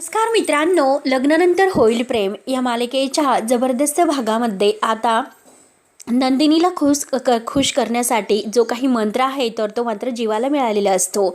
नमस्कार मित्रांनो लग्नानंतर होईल प्रेम या मालिकेच्या जबरदस्त भागामध्ये आता नंदिनीला खुश क खुश करण्यासाठी जो काही मंत्र आहे तर तो मंत्र जीवाला मिळालेला असतो.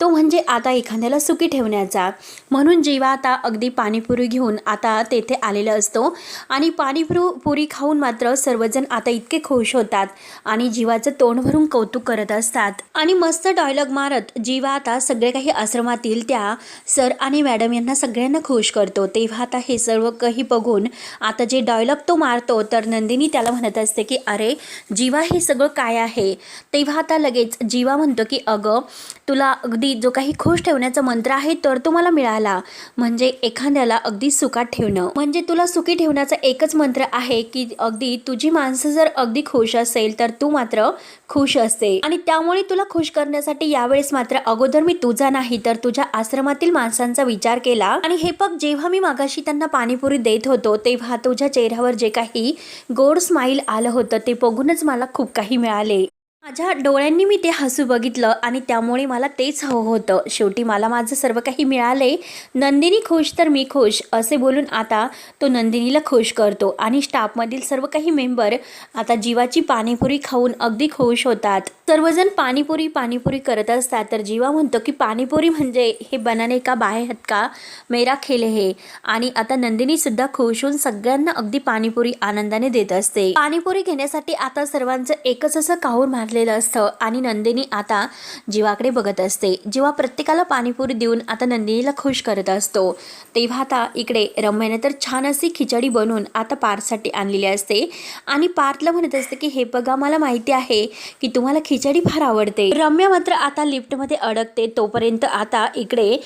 तो म्हणजे आता एखाद्याला सुखी ठेवण्याचा. म्हणून जीवा आता अगदी पाणीपुरी घेऊन आता तेथे आलेला असतो. आणि पाणीपुरू पुरी खाऊन मात्र सर्वजण आता इतके खुश होतात आणि जीवाचं तोंड भरून कौतुक करत असतात. आणि मस्त डायलॉग मारत जीवा आता सगळे काही आश्रमातील त्या सर आणि मॅडम यांना सगळ्यांना खुश करतो. तेव्हा आता हे सर्व काही बघून आता जे डायलॉग तो मारतो तर नंदिनी त्याला म्हणत असते की अरे जीवा हे सगळं काय आहे? तेव्हा आता लगेच जीवा म्हणतो की अगं तुला अगदी जो काही खुश ठेवण्याचा मंत्र आहे तर तो मला मिळाला. म्हणजे एखाद्याला अगदी सुखात ठेवणं. म्हणजे तुला सुखी ठेवण्याचा एकच मंत्र आहे की अगदी तुझी माणसं जर अगदी खुश असेल तर तू मात्र खुश असते. आणि त्यामुळे तुला खुश करण्यासाठी यावेळेस मात्र अगोदर मी तुझा नाही तर तुझ्या आश्रमातील माणसांचा विचार केला. आणि हे बघ जेव्हा मी मागाशी त्यांना पाणीपुरी देत होतो तेव्हा तुझ्या चेहऱ्यावर जे काही गोड स्माईल आलं होतं ते बघूनच मला खूप काही मिळाले. माझ्या डोळ्यांनी मी ते हसू बघितलं आणि त्यामुळे मला तेच हवं होतं. शेवटी मला माझं सर्व काही मिळाले. नंदिनी खुश तर मी खुश असे बोलून आता तो नंदिनीला खुश करतो आणि स्टाफमधील सर्व काही मेंबर आता जीवाची पाणीपुरी खाऊन अगदी खुश होतात. सर्वजण पाणीपुरी पाणीपुरी करत असतात तर जीवा म्हणतो की पाणीपुरी म्हणजे हे बनाने का बाहेर हतका मेरा खेल हे. आणि आता नंदिनीसुद्धा खुश होऊन सगळ्यांना अगदी पाणीपुरी आनंदाने देत असते. पाणीपुरी घेण्यासाठी आता सर्वांचं एकच असं काहूर मारलेलं असतं. आणि नंदिनी आता जीवाकडे बघत असते. जेव्हा प्रत्येकाला पाणीपुरी देऊन आता नंदिनीला खुश करत असतो. तेव्हा आता इकडे रम्याने तर छान अशी खिचडी बनवून आता पारसाठी आणलेली असते. आणि पार्थला म्हणत असते की हे बघा मला माहिती आहे की तुम्हाला खिचडी फार आवडते. रम्या मात्र आता लिफ्टमध्ये अडकते. तोपर्यंत आता इकडे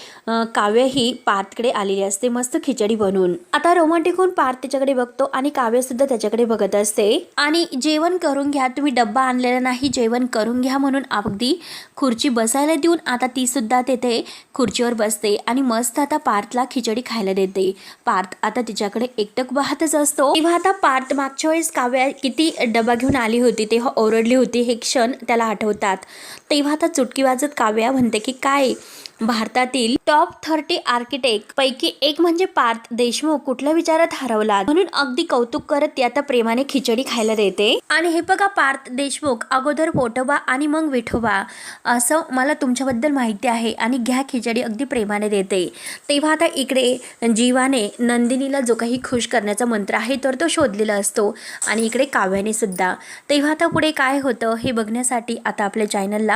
काव्य ही पार्थकडे आलेली असते मस्त खिचडी बनवून. आता रोमांटिक होऊन पार्थ त्याच्याकडे बघतो आणि काव्य सुद्धा त्याच्याकडे बघत असते. आणि जेवण करून घ्या. तुम्ही डब्बा आणलेला नाही जेवण करून घ्या म्हणून अगदी खुर्ची बसायला देऊन आता ती सुद्धा तेथे खुर्चीवर बसते आणि मस्त आता पार्थला खिचडी खायला देते. पार्थ आता तिच्याकडे एकटक पाहतच असतो. तेव्हा आता पार्थ मागच्या वेळेस काव्या किती डबा घेऊन आली होती तेव्हा ओरडली होती हे क्षण त्याला आठवतात. तेव्हा आता चुटकी वाजत काव्या म्हणते की काय? भारतातील टॉप थर्टी आर्किटेक्ट पैकी एक म्हणजे पार्थ देशमुख कुठल्या विचारात हरवला म्हणून अगदी कौतुक करत ती आता प्रेमाने खिचडी खायला देते. आणि हे बघा पार्थ देशमुख अगोदर पोटोबा आणि मग विठोबा. असं मला तुमच्याबद्दल माहिती आहे आणि घ्या खिचडी अगदी प्रेमाने देते. तेव्हा आता इकडे जीवाने नंदिनीला जो काही खुश करण्याचा मंत्र आहे तर तो शोधलेला असतो. आणि इकडे काव्याने सुद्धा. तेव्हा आता पुढे काय होतं हे बघण्यासाठी आता आपल्या